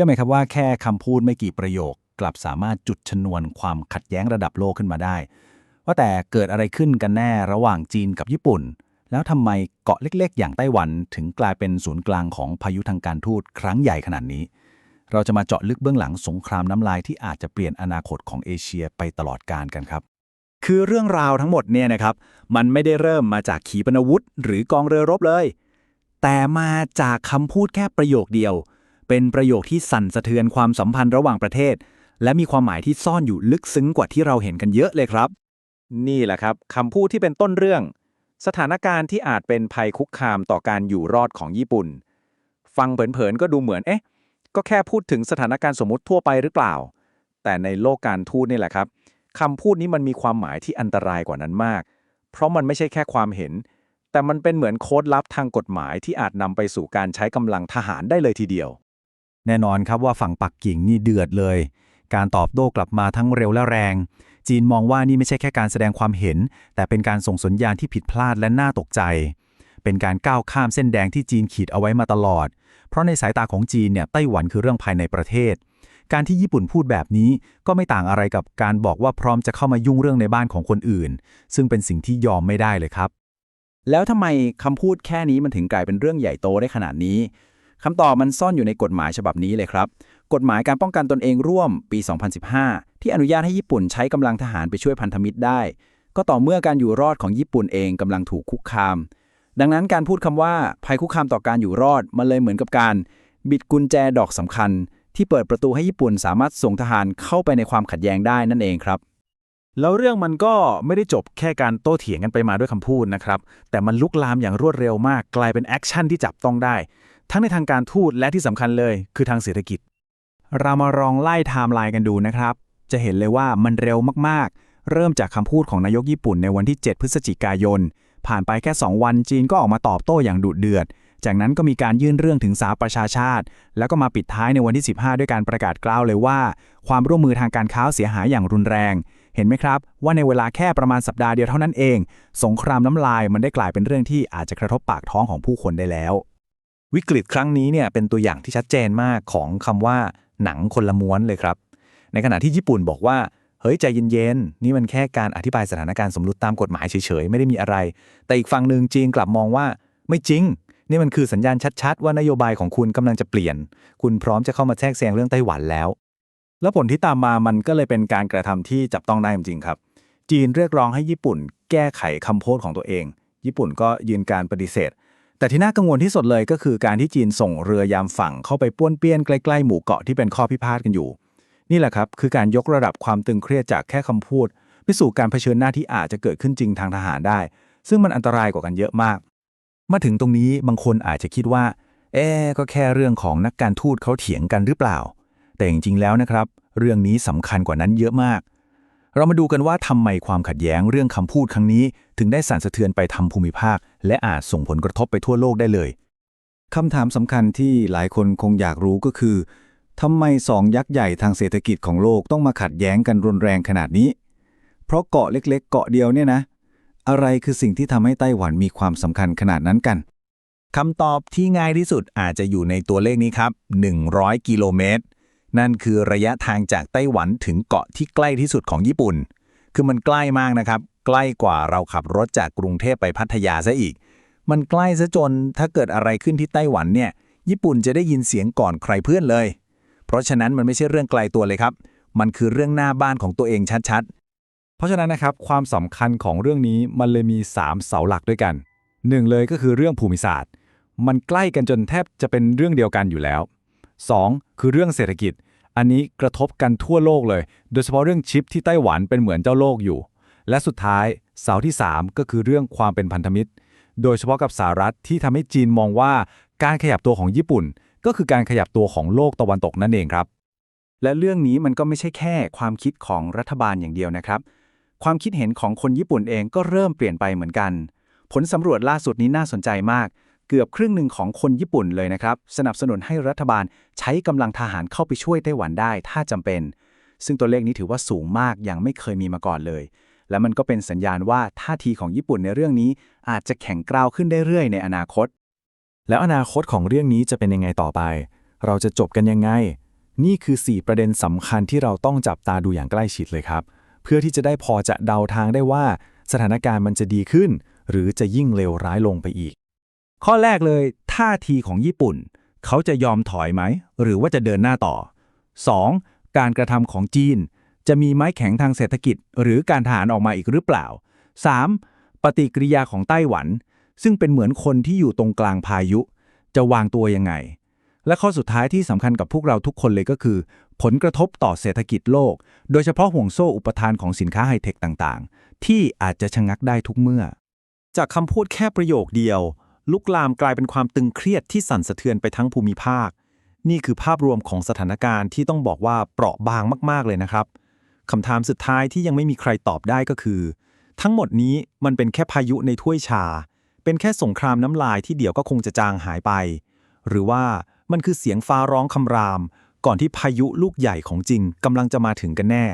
ชื่อไหมครับว่าแค่คำพูดไม่กี่ประโยค กลับสามารถจุดชนวนความขัดแย้งระดับโลกขึ้นมาได้ ว่าแต่เกิดอะไรขึ้นกันแน่ระหว่างจีนกับญี่ปุ่น แล้วทำไมเกาะเล็กๆ อย่างไต้หวันถึงกลายเป็นศูนย์กลางของพายุทางการทูตครั้งใหญ่ขนาดนี้ เราจะมาเจาะลึกเบื้องหลังสงครามน้ำลายที่อาจจะเปลี่ยนอนาคตของเอเชียไปตลอดกาลกันครับคือเรื่องราวทั้งหมดเนี่ยนะครับ มันไม่ได้เริ่มมาจากขีปนาวุธ หรือกองเรือรบเลย แต่มาจากคำพูดแค่ประโยคเดียว เป็นประโยคที่สั่นสะเทือนความสัมพันธ์ระหว่างประเทศ และมีความหมายที่ซ่อนอยู่ลึกซึ้งกว่าที่เราเห็นกันเยอะเลยครับ นี่แหละครับคำพูดที่เป็นต้นเรื่อง สถานการณ์ที่อาจเป็นภัยคุกคามต่อการอยู่รอดของญี่ปุ่น ฟังเผินๆก็ดูเหมือนเอ๊ะก็แค่พูดถึงสถานการณ์สมมติทั่วไปหรือเปล่า แต่ในโลกการทูตนี่แหละครับคำพูดนี้มันมีความหมายที่อันตรายกว่านั้นมาก เพราะมันไม่ใช่แค่ความเห็น แต่มันเป็นเหมือนโค้ดลับทางกฎหมายที่อาจนำไปสู่การใช้กำลังทหารได้เลยทีเดียว แน่นอนครับว่าฝั่งปักกิ่งนี่เดือดเลย การตอบโต้กลับมาทั้งเร็วและแรง จีนมองว่านี่ไม่ใช่แค่การแสดงความเห็น แต่เป็นการส่งสัญญาณที่ผิดพลาดและน่าตกใจ เป็นการก้าวข้ามเส้นแดงที่จีนขีดเอาไว้มาตลอด เพราะในสายตาของจีนเนี่ยไต้หวันคือเรื่องภายในประเทศ การที่ญี่ปุ่นพูดแบบนี้ก็ไม่ต่างอะไรกับการบอกว่าพร้อมจะเข้ามายุ่งเรื่องในบ้านของคนอื่น ซึ่งเป็นสิ่งที่ยอมไม่ได้เลยครับแล้วทำไมคำพูดแค่นี้มันถึงกลายเป็นเรื่องใหญ่โตได้ขนาดนี้ คำตอบมันซ่อนอยู่ในกฎหมายฉบับนี้เลยครับ กฎหมายการป้องกันตนเองร่วมปี 2015 ที่อนุญาตให้ญี่ปุ่นใช้กำลังทหารไปช่วยพันธมิตรได้ ก็ต่อเมื่อการอยู่รอดของญี่ปุ่นเองกำลังถูกคุกคาม ดังนั้นการพูดคำว่าภัยคุกคามต่อการอยู่รอดมันเลยเหมือนกับการ บิดกุญแจดอกสำคัญ ที่เปิดประตูให้ญี่ปุ่นสามารถส่งทหารเข้าไปในความขัดแย้งได้นั่นเองครับแล้วเรื่องมันก็ไม่ได้จบแค่การโต้เถียงกันไปมาด้วยคำพูดนะครับ แต่มันลุกลามอย่างรวดเร็วมากกลายเป็นแอคชั่นที่จับต้องได้ ทั้งในทางการทูตและที่สำคัญเลย คือทางเศรษฐกิจ เรามาลองไล่ไทม์ไลน์กันดูนะครับ จะเห็นเลยว่ามันเร็วมากๆ เริ่มจากคำพูดของนายกญี่ปุ่นในวันที่ 7 พฤศจิกายน ผ่านไปแค่ 2 วันจีนก็ออกมาตอบโต้อย่างดุเดือด จากนั้นก็มีการยื่นเรื่องถึงสาประชาชาติ แล้วก็มาปิดท้ายในวันที่ 15 ด้วยการประกาศกล่าวเลยว่า ความร่วมมือทางการค้าเสียหายอย่างรุนแรง เห็นไหมครับ ว่าในเวลาแค่ประมาณสัปดาห์เดียวเท่านั้นเอง สงครามน้ำลายมันได้กลายเป็นเรื่องที่อาจจะกระทบปากท้องของผู้คนได้แล้ว วิกฤตครั้งนี้เนี่ยเป็นตัวอย่างที่ชัดเจนมากของคำว่าหนังคนละม้วนเลยครับ ในขณะที่ญี่ปุ่นบอกว่า เฮ้ยใจเย็นๆ นี่มันแค่การอธิบายสถานการณ์สมรุติตามกฎหมายเฉยๆ ไม่ได้มีอะไร แต่อีกฝั่งหนึ่งจีนกลับมองว่าไม่จริง นี่มันคือสัญญาณชัดๆ ว่านโยบายของคุณกำลังจะเปลี่ยน คุณพร้อมจะเข้ามาแทรกแซงเรื่องไต้หวันแล้ว แล้วผลที่ตามมามันก็เลยเป็นการกระทำที่จับต้องได้จริงๆครับ จีนเรียกร้องให้ญี่ปุ่น แก้ไขคำพูดของตัวเอง ญี่ปุ่นก็ยืนการปฏิเสธ แต่ที่น่ากังวลที่สุดเลยก็คือการที่จีนส่งเรือยามฝั่งเข้าไปป้วนเปี้ยนใกล้ๆหมู่เกาะที่เป็นข้อพิพาทกันอยู่ นี่แหละครับคือการยกระดับความตึงเครียดจากแค่คำพูดไปสู่การเผชิญหน้าที่อาจจะเกิดขึ้นจริงทางทหารได้ ซึ่งมันอันตรายกว่ากันเยอะมาก มาถึงตรงนี้บางคนอาจจะคิดว่า เอ๊ก็แค่เรื่องของนักการทูตเขาเถียงกันหรือเปล่า แต่จริงๆแล้วนะครับ เรื่องนี้สำคัญกว่านั้นเยอะมาก เรามาดูกันว่าทำไมความขัดแย้งเรื่องคำพูดครั้งนี้ ถึงได้สั่นสะเทือนไปทำภูมิภาค และอาจส่งผลกระทบไปทั่วโลกได้เลยคำถามสำคัญที่หลายคนคงอยากรู้ก็คือทำไมสองยักษ์ใหญ่ทางเศรษฐกิจของโลกต้องมาขัดแย้งกันรุนแรงขนาดนี้ เพราะเกาะเล็กๆ เกาะเดียวเนี่ยนะ อะไรคือสิ่งที่ทำให้ไต้หวันมีความสำคัญขนาดนั้นกันคำตอบที่ง่ายที่สุดอาจจะอยู่ในตัวเลขนี้ครับ 100 กิโลเมตร นั่นคือระยะทางจากไต้หวันถึงเกาะที่ใกล้ที่สุดของญี่ปุ่น คือมันใกล้มากนะครับ ใกล้กว่าเราขับรถจากกรุงเทพไปพัทยาซะอีก มันใกล้ซะจนถ้าเกิดอะไรขึ้นที่ไต้หวันเนี่ย ญี่ปุ่นจะได้ยินเสียงก่อนใครเพื่อนเลย เพราะฉะนั้นมันไม่ใช่เรื่องไกลตัวเลยครับ มันคือเรื่องหน้าบ้านของตัวเองชัดๆ เพราะฉะนั้นนะครับความสำคัญของเรื่องนี้มันเลยมี 3 เสาหลักด้วยกันหนึ่งเลยก็คือเรื่องภูมิศาสตร์ มันใกล้กันจนแทบจะเป็นเรื่องเดียวกันอยู่แล้ว 2. คือเรื่องเศรษฐกิจ อันนี้กระทบกันทั่วโลกเลย โดยเฉพาะเรื่องชิปที่ไต้หวันเป็นเหมือนเจ้าโลกอยู่ และสุดท้ายเสาที่ 3 ก็คือเรื่องความเป็นพันธมิตร โดยเฉพาะกับสหรัฐที่ทำให้จีนมองว่าการขยับตัวของญี่ปุ่น ก็คือการขยับตัวของโลกตะวันตกนั่นเองครับ และเรื่องนี้มันก็ไม่ใช่แค่ความคิดของรัฐบาลอย่างเดียวนะครับ ความคิดเห็นของคนญี่ปุ่นเองก็เริ่มเปลี่ยนไปเหมือนกัน ผลสำรวจล่าสุดนี้น่าสนใจมาก เกือบครึ่งหนึ่งของคนญี่ปุ่นเลยนะครับ สนับสนุนให้รัฐบาลใช้กำลังทหารเข้าไปช่วยไต้หวันได้ถ้าจำเป็น ซึ่งตัวเลขนี้ถือว่าสูงมากอย่างไม่เคยมีมาก่อนเลย และมันก็เป็นสัญญาณว่าท่าทีของญี่ปุ่นในเรื่องนี้ อาจจะแข็งกร้าวขึ้นได้เรื่อยในอนาคต แล้วอนาคตของเรื่องนี้จะเป็นยังไงต่อไป เราจะจบกันยังไง นี่คือ 4 ประเด็นสำคัญที่เราต้องจับตาดูอย่างใกล้ชิดเลยครับ เพื่อที่จะได้พอจะเดาทางได้ว่า สถานการณ์มันจะดีขึ้น หรือจะยิ่งเลวร้ายลงไปอีก ข้อแรกเลยท่าทีของญี่ปุ่น เขาจะยอมถอยไหม หรือว่าจะเดินหน้าต่อ 2. การกระทำของจีน จะมีไม้แข็งทางเศรษฐกิจ หรือการทหารออกมาอีกหรือเปล่า 3. ปฏิกิริยาของไต้หวัน ซึ่งเป็นเหมือนคนที่อยู่ตรงกลางพายุ จะวางตัวยังไง และข้อสุดท้ายที่สำคัญกับพวกเราทุกคนเลยก็คือ ผลกระทบต่อเศรษฐกิจโลก โดยเฉพาะห่วงโซ่อุปทานของสินค้าไฮเทคต่างๆ ที่อาจจะชะงักได้ทุกเมื่อ จากคำพูดแค่ประโยคเดียว ลุกลามกลายเป็นความตึงเครียดที่สั่นสะเทือนไปทั้งภูมิภาค นี่คือภาพรวมของสถานการณ์ที่ต้องบอกว่าเปราะบางมาก ๆ เลยนะครับคำถามสุดท้ายที่ยังไม่มีใครตอบได้ก็คือ ทั้งหมดนี้มันเป็นแค่พายุในถ้วยชา เป็นแค่สงครามน้ำลายที่เดี๋ยวก็คงจะจางหายไป หรือว่ามันคือเสียงฟ้าร้องคำราม ก่อนที่พายุลูกใหญ่ของจริงกำลังจะมาถึงกันแน่